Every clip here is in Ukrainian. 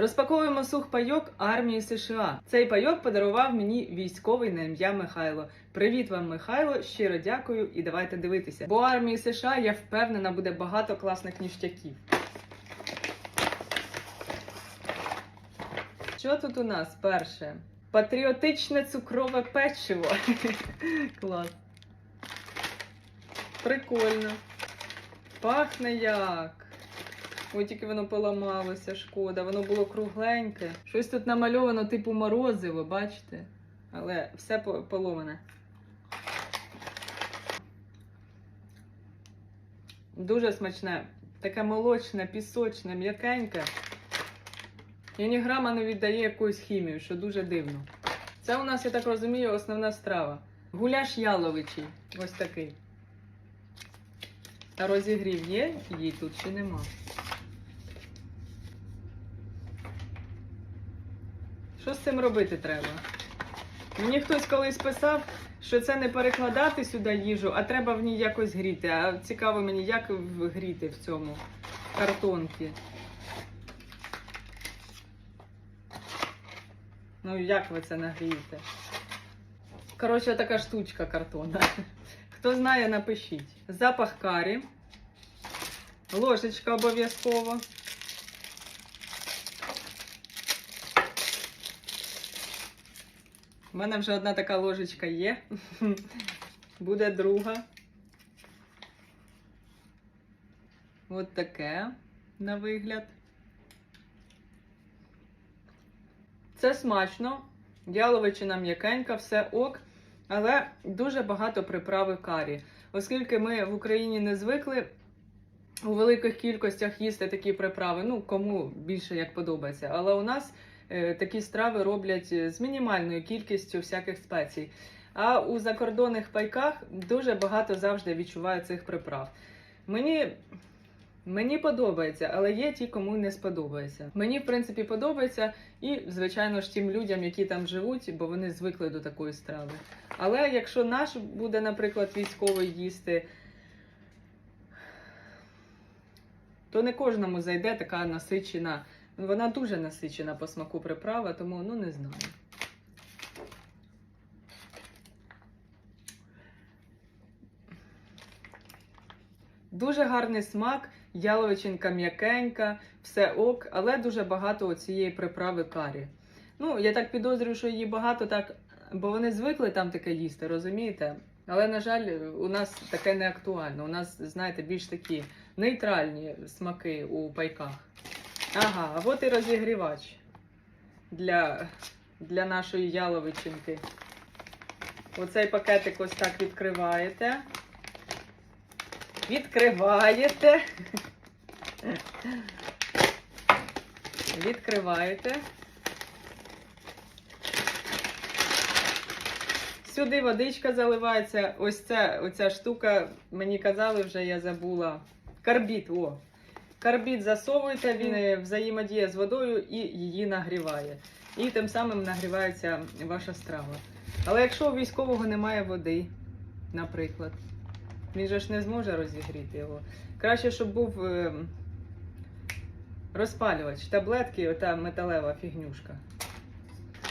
Розпаковуємо сухпайок армії США. Цей пайок подарував мені військовий на ім'я Михайло. Привіт вам, Михайло! Щиро дякую і давайте дивитися. Бо армії США я впевнена буде багато класних ніштяків. Що тут у нас перше? Патріотичне цукрове печиво. Клас. Прикольно. Пахне як. Ой, тільки воно поламалося, шкода. Воно було кругленьке. Щось тут намальовано типу морозиво, бачите? Але все поломане. Дуже смачне. Таке молочне, пісочне, м'якеньке. І ні грама не віддає якоюсь хімію, що дуже дивно. Це у нас, я так розумію, основна страва. Гуляш яловичий. Ось такий. А розігрів є її тут чи нема? Що з цим робити треба? Мені хтось колись писав, що це не перекладати сюди їжу, а треба в ній якось гріти. А цікаво мені, як гріти в цьому картонці. Ну, як ви це нагрієте? Коротше, така штучка картонна. Хто знає, напишіть. Запах карі. Ложечка обов'язково. У мене вже одна така ложечка є. Буде друга. От таке на вигляд. Це смачно. Яловичина м'якенька, все ок, але дуже багато приправи карі. Оскільки ми в Україні не звикли у великих кількостях їсти такі приправи, ну кому більше як подобається. Але у нас такі страви роблять е, з мінімальною кількістю всяких спецій. А у закордонних пайках дуже багато завжди відчуваю цих приправ. Мені, мені подобається, але є ті, кому не сподобається. Мені, в принципі, подобається, і, звичайно ж, тим людям, які там живуть, бо вони звикли до такої страви. Але якщо наш буде, наприклад, військовий їсти, то не кожному зайде така насичена. Вона дуже насичена по смаку приправа, тому ну не знаю. Дуже гарний смак, яловичинка м'якенька, все ок, але дуже багато цієї приправи карі. Ну, я так підозрюю, що її багато так, бо вони звикли там таке їсти, розумієте? Але, на жаль, у нас таке не актуально. У нас, знаєте, більш такі нейтральні смаки у пайках. Ага, а от і розігрівач для, для нашої яловичинки. Оцей пакетик ось так відкриваєте. Відкриваєте. Відкриваєте. Сюди водичка заливається. Ось ця оця штука, мені казали, вже я забула. Карбід, о. Карбід засовуєте, він е, взаємодіє з водою і її нагріває. І тим самим нагрівається ваша страва. Але якщо у військового немає води, наприклад, він же ж не зможе розігріти його. Краще, щоб був е, розпалювач, таблетки, ота металева фігнюшка.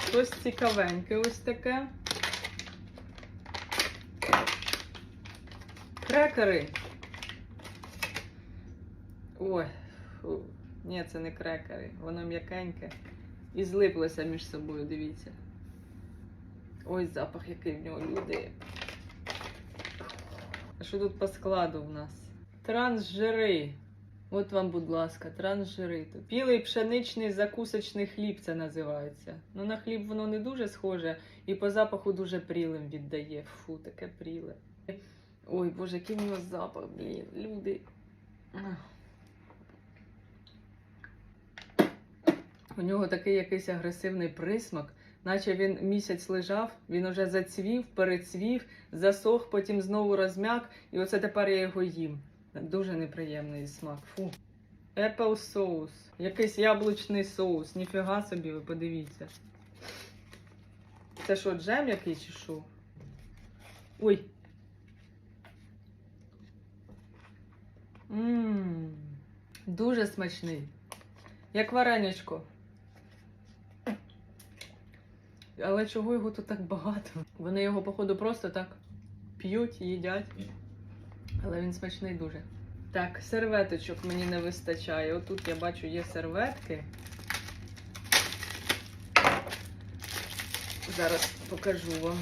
Щось цікавеньке ось таке. Крекери. Ой, фу. ні, це не крекери, воно м'якеньке. І злиплося між собою, дивіться. Ой, запах, який в нього люди. А що тут по складу в нас? Трансжири. От вам, будь ласка, трансжири. Білий пшеничний закусочний хліб це називається. Ну, на хліб воно не дуже схоже і по запаху дуже прілим віддає. Фу, таке пріле. Ой, боже, який в нього запах, блін, люди. У нього такий якийсь агресивний присмак, наче він місяць лежав, він уже зацвів, перецвів, засох, потім знову розм'як, і оце тепер я його їм. Дуже неприємний смак. Фу. Apple соус. Якийсь яблучний соус. Ніфіга собі, ви подивіться. Це що, джем який чи що? Ой. Ммм. Дуже смачний. Як вареничко. Але чого його тут так багато? Вони його, походу, просто так п'ють, їдять. Але він смачний дуже. Так, серветочок мені не вистачає. Отут я бачу є серветки. Зараз покажу вам.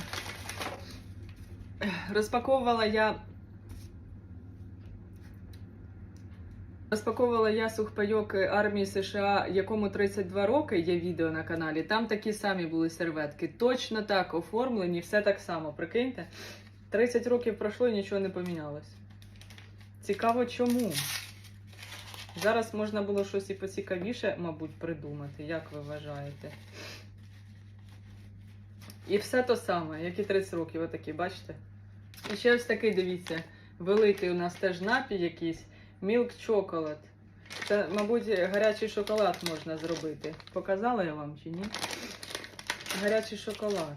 Розпаковувала я. Розпаковувала я сухпайок армії США, якому 32 роки, є відео на каналі. Там такі самі були серветки. Точно так оформлені, все так само. Прикиньте. 30 років пройшло і нічого не помінялось. Цікаво чому. Зараз можна було щось і поцікавіше, мабуть, придумати, як ви вважаєте. І все то саме, як і 30 років, отакі, бачите? І ще ось такий, дивіться, великий у нас теж напій якийсь. Milk Chocolate. Це, мабуть, гарячий шоколад можна зробити. Показала я вам чи ні? Гарячий шоколад.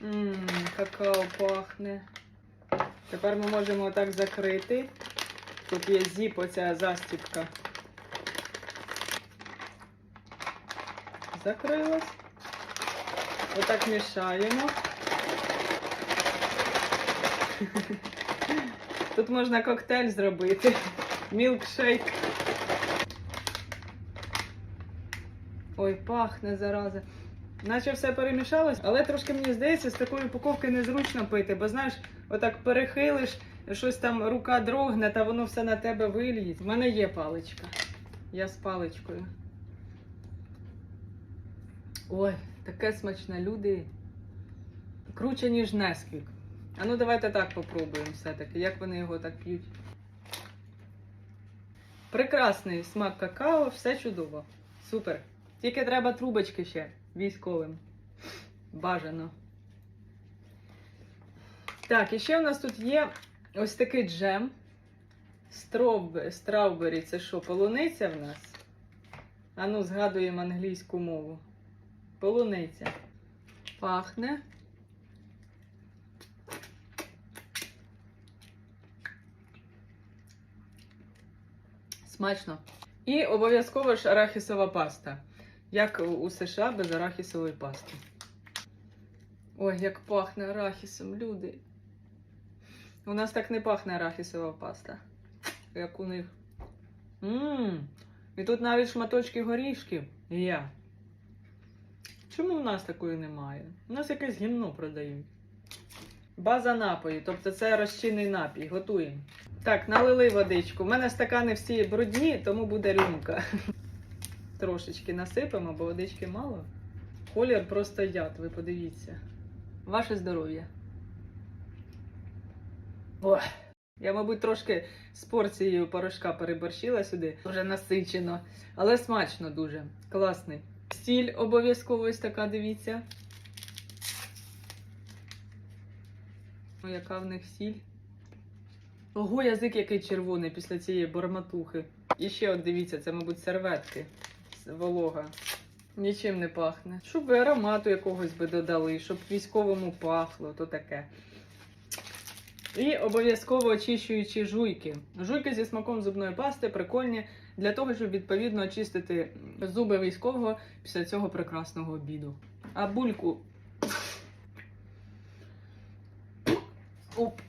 Ммм, какао пахне. Тепер ми можемо отак закрити. Тут є зіп, оця застіпка. Закрилась. Отак мішаємо. Тут можна коктейль зробити. Мілкшейк. Ой, пахне зараза. Наче все перемішалось, але трошки мені здається, з такої упаковки незручно пити, бо знаєш, отак перехилиш, щось там рука дрогне, та воно все на тебе виліє. У мене є паличка. Я з паличкою. Ой, таке смачне, люди. Круче, ніж Несквік. А ну давайте так попробуємо все-таки, як вони його так п'ють. Прекрасний смак какао, все чудово. Супер. Тільки треба трубочки ще військовим. Бажано. Так, і ще у нас тут є ось такий джем. Стравбері це що, полуниця в нас? А ну, згадуємо англійську мову. Полуниця. Пахне. Смачно. І обов'язково ж арахісова паста. Як у США без арахісової пасти. Ой, як пахне арахісом, люди. У нас так не пахне арахісова паста, як у них. Ммм. І тут навіть шматочки горішків є. Чому в нас такої немає? У нас якесь гімно продають. База напою, тобто це розчинний напій. Готуємо. Так, налили водичку. У мене стакани всі брудні, тому буде рюмка. Трошечки насипемо, бо водички мало. Колір просто яд, ви подивіться. Ваше здоров'я. Я, мабуть, трошки з порцією порошка переборщила сюди. Вже насичено. Але смачно дуже. Класний. Стіль обов'язково ось така, дивіться. Яка в них сіль. Ого, язик який червоний після цієї бормотухи. І ще от дивіться, це, мабуть, серветки. Волога. Нічим не пахне. Щоб ви аромату якогось би додали, щоб військовому пахло, то таке. І обов'язково очищуючі жуйки. Жуйки зі смаком зубної пасти прикольні для того, щоб відповідно очистити зуби військового після цього прекрасного обіду. А бульку. Оп.